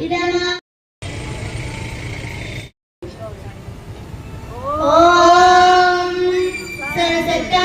ఇదేమా? ఓం సరసత్తా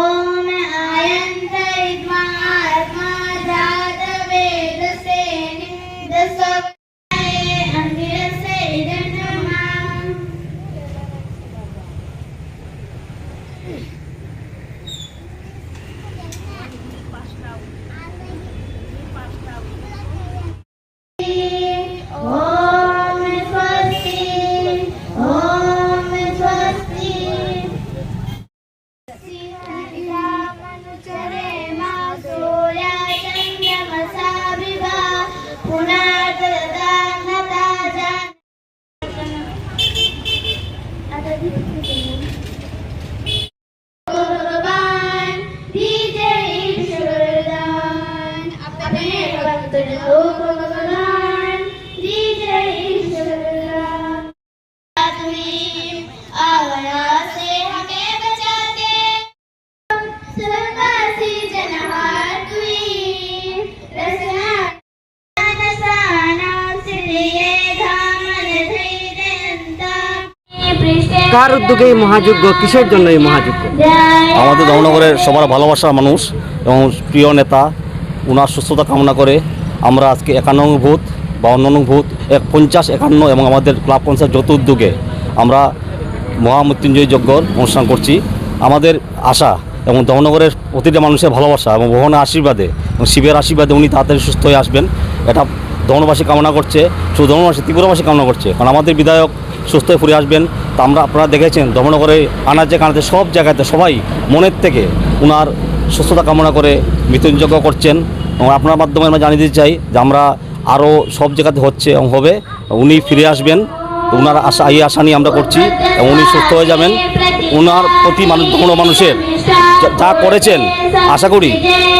Hey. কার উদ্যোগে এই মহাযজ্ঞ? কিসের জন্য এই মহাযজ্ঞ? আমাদের দমনগরের সবার ভালোবাসার মানুষ এবং প্রিয় নেতা ওনার সুস্থতা কামনা করে আমরা আজকে একান্ন ভূত বাউন্ন ভূত, এক পঞ্চাশ একান্ন এবং আমাদের ক্লাব পঞ্চায়েত যৌথ উদ্যোগে আমরা মহামৃত্যুঞ্জয় যজ্ঞর অনুষ্ঠান করছি। আমাদের আশা এবং দমনগরের প্রতিটা মানুষের ভালোবাসা এবং ভগবানের আশীর্বাদে এবং শিবের আশীর্বাদে উনি তাড়াতাড়ি সুস্থ হয়ে আসবেন। এটা দমনবাসী কামনা করছে, শুধু দমনবাসী ত্রিপুরাবাসী কামনা করছে। কারণ আমাদের বিধায়ক সুস্থ হয়ে ফিরে আসবেন। তা আমরা আপনারা দেখেছেন দমনগরে আনাচে কানাচে সব জায়গাতে সবাই মনের থেকে ওনার সুস্থতা কামনা করে মৃত্যুঞ্জজ্ঞ করছেন এবং আপনার মাধ্যমে আমরা জানিয়ে দিতে চাই যে আমরা আরও সব জায়গাতে হচ্ছে এবং হবে। উনি ফিরে আসবেন ওনার আশা এই আশা নিয়ে আমরা করছি এবং উনি সুস্থ হয়ে যাবেন। ওনার প্রতি মানুষ কোনো মানুষের যা- করেছেন, আশা করি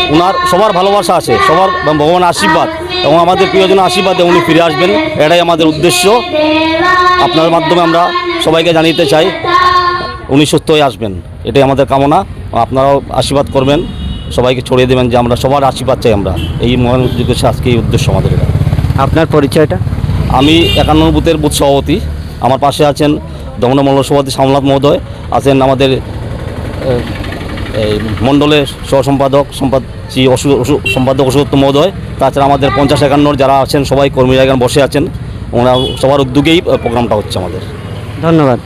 ওনার সবার ভালোবাসা আছে, সবার ভগবানের আশীর্বাদ এবং আমাদের প্রিয়জনের আশীর্বাদে উনি ফিরে আসবেন, এটাই আমাদের উদ্দেশ্য। আপনার মাধ্যমে আমরা সবাইকে জানিতে চাই উনি সুস্থ হয়ে আসবেন। এটাই আমাদের কামনা। আপনারাও আশীর্বাদ করবেন। সবাইকে ছড়িয়ে দেবেন যে আমরা সবার আশীর্বাদ চাই আমরা। এই মহান উদ্দেশ্যে আজকে এই উদ্দেশ্য আমাদের এটা। আপনার পরিচয়টা? আমি একান্ন বুথের বুথ সভাপতি। আমার পাশে আছেন দমনা মণ্ডল সভাপতি সামলাত মহোদয়। আছেন আমাদের এই মণ্ডলের সহ সম্পাদক সম্পাদ শ্রী সম্পাদক অসুদত্ত মহোদয়। তাছাড়া আমাদের পঞ্চাশ একান্নর যারা আছেন সবাই কর্মীরা এখানে বসে আছেন। ওনারা সবার উদ্যোগেই প্রোগ্রামটা হচ্ছে আমাদের। ধন্যবাদ।